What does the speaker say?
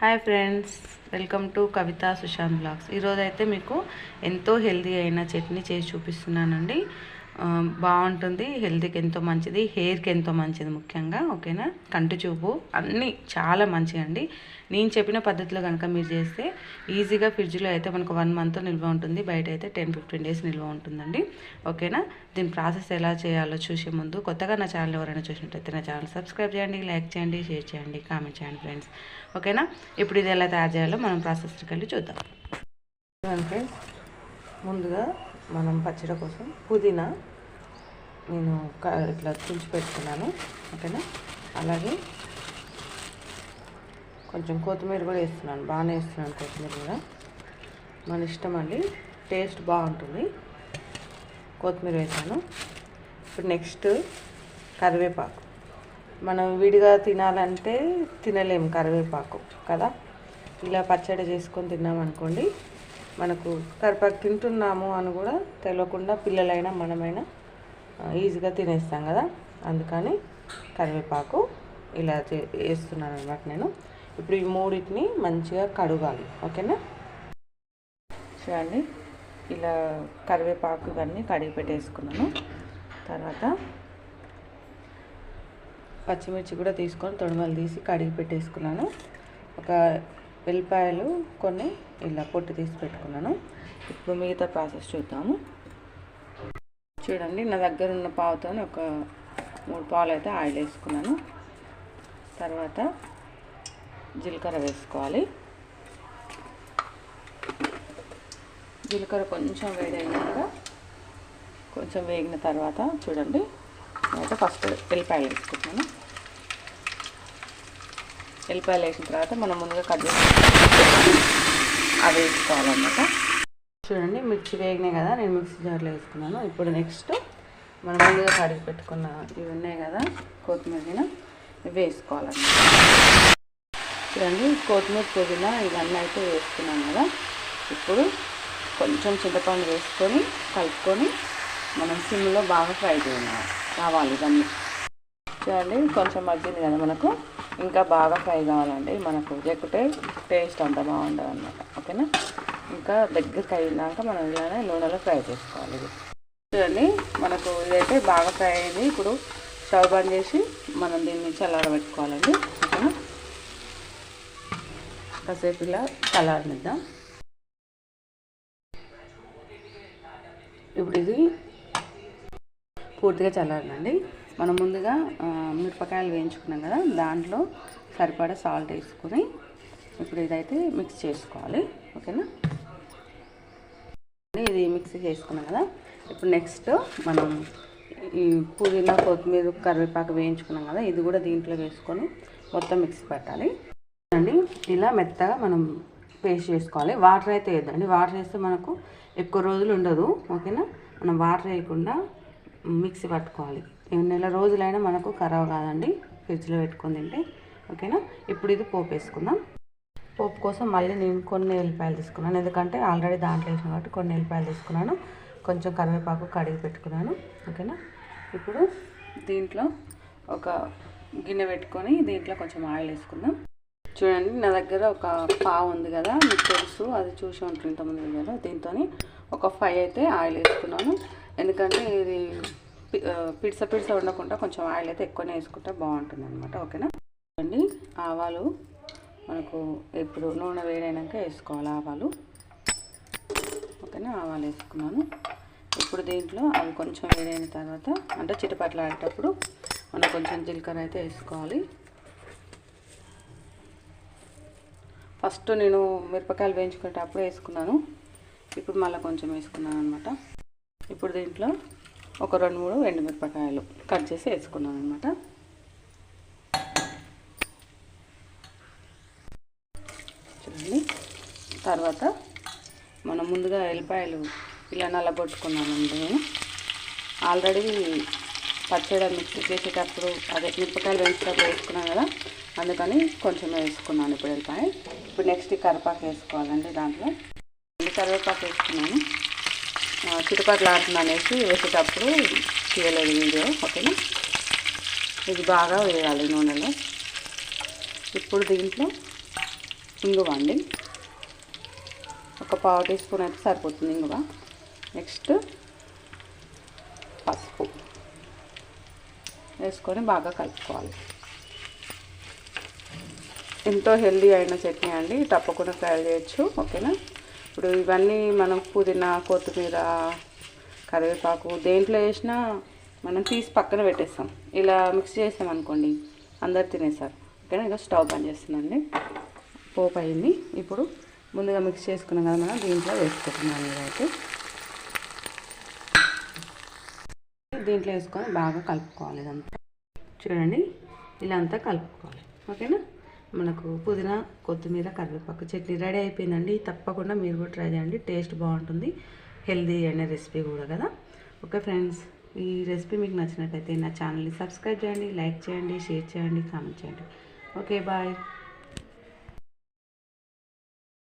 Hi friends welcome to Kavitha Sushant blogs ఈరోజైతే మీకు ఎంతో హెల్దీ అయిన చట్నీ చేసి చూపిస్తున్నానండి. బాగుంటుంది. హెల్త్కి ఎంతో మంచిది. హెయిర్కి ఎంతో మంచిది ముఖ్యంగా ఓకేనా? కంటి చూపు అన్నీ చాలా మంచిగా అండి నేను చెప్పిన పద్ధతిలో కనుక మీరు చేస్తే ఈజీగా ఫ్రిడ్జ్లో అయితే మనకు వన్ మంత్ నిల్వ ఉంటుంది. బయట అయితే టెన్ ఫిఫ్టీన్ డేస్ నిల్వ ఉంటుందండి. ఓకేనా? దీని ప్రాసెస్ ఎలా చేయాలో చూసే ముందు కొత్తగా నా ఛానల్ ఎవరైనా చూసినట్టయితే నా ఛానల్ సబ్స్క్రైబ్ చేయండి లైక్ చేయండి షేర్ చేయండి కామెంట్ చేయండి ఫ్రెండ్స్. ఓకేనా? ఇప్పుడు ఇది ఎలా తయారు చేయాలో మనం ప్రాసెస్కి వెళ్ళి చూద్దాం. ఫ్రెండ్స్ ముందుగా మనం పచ్చడి కోసం పుదీనా నేను క- ఇట్లా తుంచి పెట్టుకున్నాను ఓకేనా? అలాగే కొంచెం కొత్తిమీర కూడా వేస్తున్నాను బాగానే వేస్తున్నాను కొత్తిమీర కూడా. మన ఇష్టం అండి టేస్ట్ బాగుంటుంది. కొత్తిమీర వేసాను. ఇప్పుడు నెక్స్ట్ కరివేపాకు. మనం విడిగా తినాలంటే తినలేము కరివేపాకు కదా? ఇలా పచ్చడి చేసుకొని తిన్నామనుకోండి మనకు కరివేపాకు తింటున్నాము అని కూడా తెలియకుండా పిల్లలైనా మనమైనా ఈజీగా తినేస్తాం కదా. అందుకని కరివేపాకు ఇలా చే- వేస్తున్నాను అనమాట నేను. ఇప్పుడు ఈ మూడింటిని మంచిగా కడగాలి. ఓకేనా? చూడండి. ఇలా కరివేపాకు ఇవన్నీ కడిగి పెట్టేసుకున్నాను. తర్వాత పచ్చిమిర్చి కూడా తీసుకొని తొడమలు తీసి కడిగి పెట్టేసుకున్నాను. ఒక ఉల్లిపాయలు కొన్ని ఇలా పొట్టు తీసి పెట్టుకున్నాను. ఇప్పుడు మిగతా ప్రాసెస్ చూద్దాము. చూడండి నా దగ్గర ఉన్న పావుతో ఒక మూడు పాలు అయితే ఆయిల్ వేసుకున్నాను. తర్వాత జీలకర్ర వేసుకోవాలి. జీలకర్ర కొంచెం వేడైనాక కొంచెం వేగిన తర్వాత చూడండి అయితే ఫస్ట్ ఉల్లిపాయలు వేసుకుంటున్నాను. ఎల్లిపాయలు వేసిన తర్వాత మనం ముందుగా కట్ చేసి అవి వేసుకోవాలన్నమాట. చూడండి మిర్చి వేగినాయి కదా నేను మిక్సీ జార్లో వేసుకున్నాను. ఇప్పుడు నెక్స్ట్ మనం ముందుగా కడిగి పెట్టుకున్న ఇవి ఉన్నాయి కదా కొత్తిమీర ఇవి వేసుకోవాలన్నమాట. చూడండి కొత్తిమీర పుదీనా ఇవన్నీ అయితే వేసుకున్నాం కదా. ఇప్పుడు కొంచెం చింతపండు వేసుకొని కలుపుకొని మనం సిమ్లో బాగా ఫ్రై చేయాలి కావాలి ఇవన్నీ. చూడండి కొంచెం మగ్గింది కదా మనకు. ఇంకా బాగా ఫ్రై కావాలండి. మనకు లేకుంటే టేస్ట్ అంత బాగుంటుంది అనమాట ఓకేనా? ఇంకా దగ్గరికి అయినాక మనం ఇలానే నూనెలో ఫ్రై చేసుకోవాలి ఇది. చూడండి మనకు ఇదైతే బాగా ఫ్రై అయింది. ఇప్పుడు స్టవ్ బంద్ చేసి మనం దీన్ని చల్లారబెట్టుకోవాలండి. ఓకేనా? కాసేపు ఇలా చల్లారనిద్దాం. ఇప్పుడు ఇది పూర్తిగా చల్లారనండి. మనం ముందుగా మిరపకాయలు వేయించుకున్నాం కదా దాంట్లో సరిపడా సాల్ట్ వేసుకొని ఇప్పుడు ఇదైతే మిక్స్ చేసుకోవాలి. ఓకేనా? ఇది మిక్సీ చేసుకున్నాం కదా. ఇప్పుడు నెక్స్ట్ మనం ఈ పుదీనా కొత్తిమీర కరివేపాకు వేయించుకున్నాం కదా ఇది కూడా దీంట్లో వేసుకొని మొత్తం మిక్సీ పెట్టాలి. అండి ఇలా మెత్తగా మనం పేస్ట్ చేసుకోవాలి. వాటర్ అయితే వేద్దండి వాటర్ వేస్తే మనకు ఎక్కువ రోజులు ఉండదు. ఓకేనా? మనం వాటర్ వేయకుండా మిక్సీ పట్టుకోవాలి. నెల రోజులైనా మనకు ఖరాబ్ కాదండి. ఫ్రిడ్జ్లో పెట్టుకొని తింటే ఓకేనా? ఇప్పుడు ఇది పోపు వేసుకుందాం. పోపు కోసం మళ్ళీ నేను కొన్ని ఎల్లిపాయలు తీసుకున్నాను. ఎందుకంటే ఆల్రెడీ దాంట్లో వేసిన కాబట్టి కొన్ని ఎల్లిపాయలు తీసుకున్నాను. కొంచెం కరివేపాకు కడిగి పెట్టుకున్నాను. ఓకేనా? ఇప్పుడు దీంట్లో ఒక గిన్నె పెట్టుకొని దీంట్లో కొంచెం ఆయిల్ వేసుకుందాం. చూడండి నా దగ్గర ఒక పావు ఉంది కదా మీకు తెలుసు అది చూసి ఉంటుంది ఇంతకుముందు వీడియోలో దీంతో ఒక ఫైవ్ అయితే ఆయిల్ వేసుకున్నాను. ఎందుకంటే ఇది పిడిస పిడిస ఉండకుండా కొంచెం ఆయిల్ అయితే ఎక్కువనే వేసుకుంటే బాగుంటుంది అనమాట ఓకేనా? చూడండి ఆవాలు మనకు ఇప్పుడు నూనె వేడైనాక వేసుకోవాలి ఆవాలు. ఓకేనా? ఆవాలు వేసుకున్నాను. ఇప్పుడు దీంట్లో అవి కొంచెం వేడైన తర్వాత అంటే చిటపట్లు ఆడేటప్పుడు మనం కొంచెం జీలకర్ర అయితే వేసుకోవాలి. ఫస్ట్ నేను మిరపకాయలు వేయించుకునేటప్పుడు వేసుకున్నాను. ఇప్పుడు మళ్ళీ కొంచెం వేసుకున్నాను అనమాట ఇప్పుడు దీంట్లో ఒక రెండు మూడు ఎండు మిరపకాయలు కట్ చేసి వేసుకున్నాను అనమాట చూడండి. తర్వాత మనం ముందుగా ఎల్లిపాయలు ఇలా నల్లగొట్టుకున్నానండి నేను. ఆల్రెడీ పచ్చడి మిక్సీ చేసేటప్పుడు అదే మిరపకాయలు వేసేటప్పుడు వేసుకున్నాను కదా అందుకని కొంచెం వేసుకున్నాను ఇప్పుడు ఎల్లిపాయ ఇప్పుడు నెక్స్ట్ కరివేపాకు వేసుకోవాలండి దాంట్లో. ఈ కరివేపాకు వేసుకున్నాను. చిటపట్లు ఆడుతున్నా అనేసి వేసేటప్పుడు తీయలేదు వీడియో ఓకేనా? ఇది బాగా వేయాలి నూనెలో. ఇప్పుడు దీంట్లో ఇంగువ అండి. ఒక పావు టీ స్పూన్ అయితే సరిపోతుంది ఇంగువ. నెక్స్ట్ పసుపు వేసుకొని బాగా కలుపుకోవాలి. ఎంతో హెల్దీ అయిన చట్నీ అండి. తప్పకుండా ట్రై చేయొచ్చు. ఓకేనా? ఇప్పుడు ఇవన్నీ మనం పుదీనా కొత్తిమీర కరివేపాకు దేంట్లో వేసినా మనం తీసి పక్కన పెట్టేస్తాం. ఇలా మిక్స్ చేసాం అనుకోండి అందరు తినేసారు ఓకేనా? ఇంకా స్టవ్ బంద్ చేస్తుందండి పోపు అయింది. ఇప్పుడు ముందుగా మిక్స్ చేసుకున్నాం కదా మనం దీంట్లో వేసుకుంటున్నాం ఇదైతే దీంట్లో వేసుకొని బాగా కలుపుకోవాలి ఇదంతా. చూడండి ఇలా అంతా కలుపుకోవాలి. ఓకేనా? మనకు పుదీనా కొత్తిమీర కరివేపాకు చట్నీ రెడీ అయిపోయిందండి. తప్పకుండా మీరు కూడా ట్రై చేయండి. టేస్ట్ బాగుంటుంది. హెల్దీ అనే రెసిపీ కూడా కదా. ఓకే ఫ్రెండ్స్ ఈ రెసిపీ మీకు నచ్చినట్టయితే నా ఛానల్ని సబ్స్క్రైబ్ చేయండి లైక్ చేయండి షేర్ చేయండి కామెంట్ చేయండి. Okay bye.